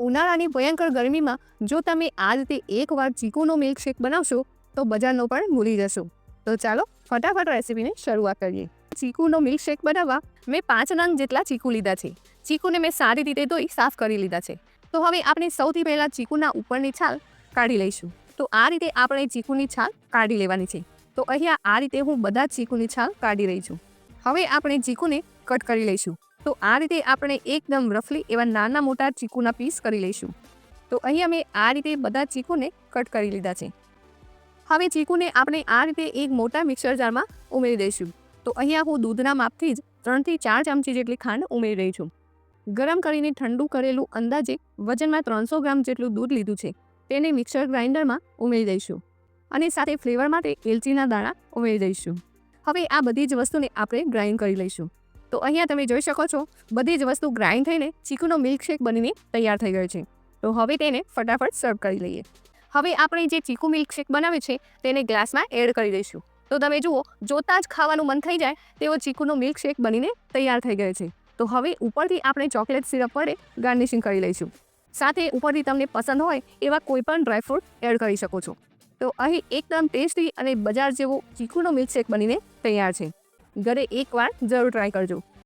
ઉનાળાની ભયંકર ગરમીમાં જો તમે આ રીતે એકવાર ચીકુનો મિલ્કશેક બનાવશો, તો બજારનો પણ ભૂલી જશો. તો ચાલો ફટાફટ રેસીપીની શરૂઆત કરીએ. ચીકુનો મિલ્કશેક બનાવવા મેં પાંચ નંગ જેટલા ચીકુ લીધા છે. ચીકુને મેં સારી રીતે ધોઈ સાફ કરી લીધા છે. તો હવે આપણે સૌથી પહેલાં ચીકુના ઉપરની છાલ કાઢી લઈશું. તો આ રીતે આપણે ચીકુની છાલ કાઢી લેવાની છે. તો અહીંયા આ રીતે હું બધા ચીકુની છાલ કાઢી રહી છું. હવે આપણે ચીકુને કટ કરી લઈશું. તો આ રીતે આપણે એકદમ રફલી એવા નાના મોટા ચીકુના પીસ કરી લઈશું. તો અહીં અમે આ રીતે બધા ચીકુને કટ કરી લીધા છે. હવે ચીકુને આપણે આ રીતે એક મોટા મિક્સર જારમાં ઉમેરી દઈશું. તો અહીંયા હું દૂધના માપથી જ ત્રણથી ચાર ચમચી જેટલી ખાંડ ઉમેરી રહી છું. ગરમ કરીને ઠંડુ કરેલું અંદાજે વજનમાં ત્રણસો ગ્રામ જેટલું દૂધ લીધું છે. તેને મિક્સર ગ્રાઇન્ડરમાં ઉમેરી દઈશું. અને સાથે ફ્લેવર માટે એલચીના દાણા ઉમેરી દઈશું. હવે આ બધી જ વસ્તુને આપણે ગ્રાઇન્ડ કરી લઈશું. તો અહીંયા તમે જોઈ શકો છો, બધી જ વસ્તુ ગ્રાઇન્ડ થઈને ચીકુનો મિલ્કશેક બનીને તૈયાર થઈ ગયો છે. તો હવે તેને ફટાફટ સર્વ કરી લઈએ. હવે આપણે જે ચીકુ મિલ્કશેક બનાવે છે, તેને ગ્લાસમાં એડ કરી દઈશું. તો તમે જુઓ, જોતાં જ ખાવાનું મન થઈ જાય, તેવો ચીકુનો મિલ્કશેક બનીને તૈયાર થઈ ગયો છે. તો હવે ઉપરથી આપણે ચોકલેટ સિરપ વડે ગાર્નિશિંગ કરી લઈશું. સાથે ઉપરથી તમને પસંદ હોય એવા કોઈ પણ ડ્રાયફ્રૂટ એડ કરી શકો છો. તો અહીં એકદમ ટેસ્ટી અને બજાર જેવો ચીકુનો મિલ્કશેક બનીને તૈયાર છે. ઘરે એકવાર જરૂર ટ્રાય કરજો.